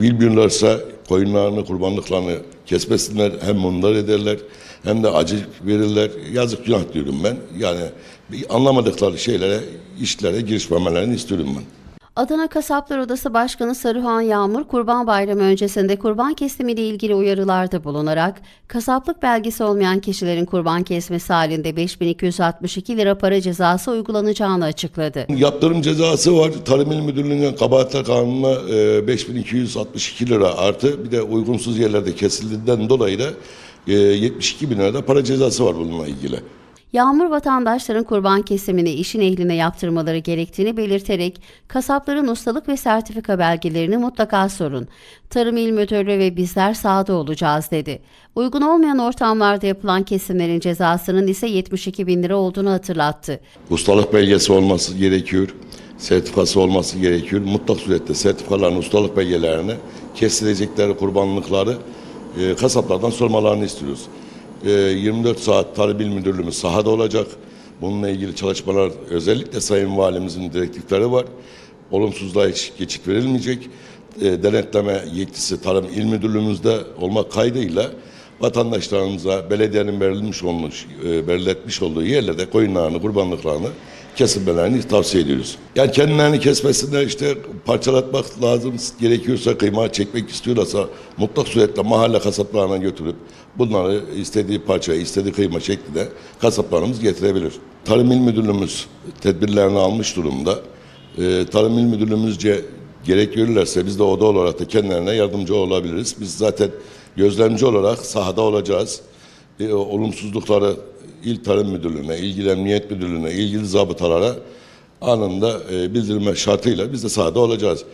Bilmiyorlarsa koyunlarını, kurbanlıklarını kesmesinler. Hem mundar ederler hem de acı verirler. Yazık günah diyorum ben. Yani anlamadıkları şeylere, işlere girişmemelerini istiyorum ben. Adana Kasaplar Odası Başkanı Sarıhan Yağmur, Kurban Bayramı öncesinde kurban kesimiyle ilgili uyarılarda bulunarak, kasaplık belgesi olmayan kişilerin kurban kesmesi halinde 5262 lira para cezası uygulanacağını açıkladı. Yaptırım cezası var. Tarım İl Müdürlüğü'nün kabahatler kanununa e, 5262 lira artı bir de uygunsuz yerlerde kesildiğinden dolayı da e, 72 bin lira para cezası var bununla ilgili. Yağmur vatandaşların kurban kesimini işin ehline yaptırmaları gerektiğini belirterek kasapların ustalık ve sertifika belgelerini mutlaka sorun. Tarım İl Müdürlüğü ve bizler sahada olacağız dedi. Uygun olmayan ortamlarda yapılan kesimlerin cezasının ise 72 bin lira olduğunu hatırlattı. Ustalık belgesi olması gerekiyor. Sertifikası olması gerekiyor. Mutlak surette sertifikaların ustalık belgelerini kesilecekleri kurbanlıkları e, kasaplardan sormalarını istiyoruz. E, 24 saat Tarım İl Müdürlüğümüz sahada olacak. Bununla ilgili çalışmalar özellikle Sayın Valimizin direktifleri var. Olumsuzluğa hiç geçit verilmeyecek. E, denetleme yetkisi Tarım İl Müdürlüğümüzde olmak kaydıyla vatandaşlarımıza belediyenin verilmiş olmuş, e, belirletmiş olduğu yerlerde koyunlarını, kurbanlıklarını kesilmelerini tavsiye ediyoruz. Yani kendilerini kesmesinler işte parçalatmak lazım gerekiyorsa kıyma çekmek istiyorlarsa mutlak suretle mahalle kasaplarına götürüp bunları istediği parçayı, istediği kıyma şeklinde kasaplarımız getirebilir. Tarım İl Müdürlüğümüz tedbirlerini almış durumda. Ee, Tarım İl Müdürlüğümüzce gerek görürlerse biz de oda olarak da kendilerine yardımcı olabiliriz. Biz zaten gözlemci olarak sahada olacağız. E, olumsuzlukları İl Tarım Müdürlüğü'ne, ilgili Emniyet Müdürlüğü'ne, ilgili zabıtalara anında e, bildirme şartıyla biz de sahada olacağız.